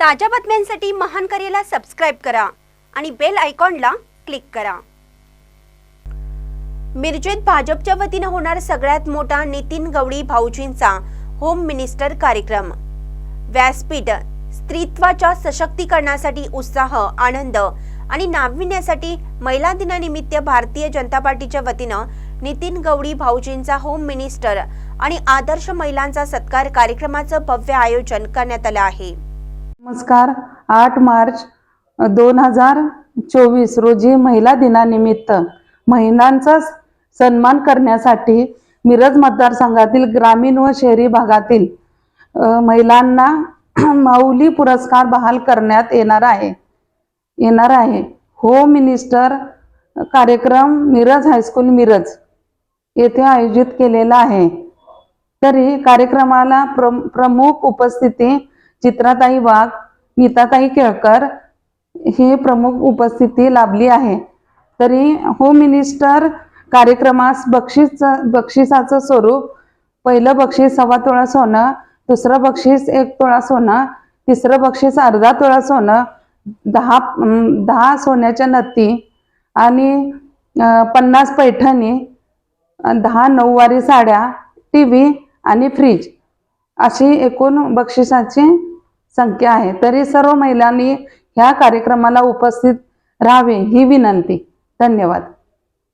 ताज्या बातम्यांसाठी महान करेला सबस्क्राईब करा आणि बेल आयकॉनला क्लिक करा. मिरजेत भाजपच्या वतीनं होणार सगळ्यात मोठा नितीन गवळी भाऊजींचा होम मिनिस्टर कार्यक्रम. व्यासपीठ स्त्रीत्वाच्या सशक्तीकरणासाठी उत्साह आनंद आणि नाविन्यासाठी महिला दिनानिमित्त भारतीय जनता पार्टीच्या वतीनं नितीन गवडी भाऊजींचा होम मिनिस्टर आणि आदर्श महिलांचा सत्कार कार्यक्रमाचं भव्य आयोजन करण्यात आलं आहे. नमस्कार. आठ मार्च दोन हजार चोवीस रोजी महिला दिनानिमित्त महिलांचा सन्मान करण्यासाठी मिरज मतदारसंघातील ग्रामीण व शहरी भागातील महिलांना माऊली पुरस्कार बहाल करण्यात येणार आहे. येणार आहे. होम मिनिस्टर कार्यक्रम मिरज हायस्कूल मिरज येथे आयोजित केलेला आहे. तरी कार्यक्रमाला प्र प्रमुख उपस्थिती चित्राताई वाघ नीताताई केळकर ही प्रमुख उपस्थिती लाभली आहे. तरी होम मिनिस्टर कार्यक्रमास बक्षीस बक्षिसाचं स्वरूप पहिलं बक्षीस सव्वा तोळा सोनं दुसरं बक्षीस एक तोळा सोनं तिसरं बक्षीस अर्धा तोळा सोनं दहा दहा सोन्याच्या नत्ती आणि पन्नास पैठणी दहा नऊवारी साड्या टी व्ही आणि फ्रीज. अशी एकूण बक्षिसाची संख्या आहे. तरी सर्व महिलांनी ह्या कार्यक्रमाला उपस्थित राहावे ही विनंती. धन्यवाद.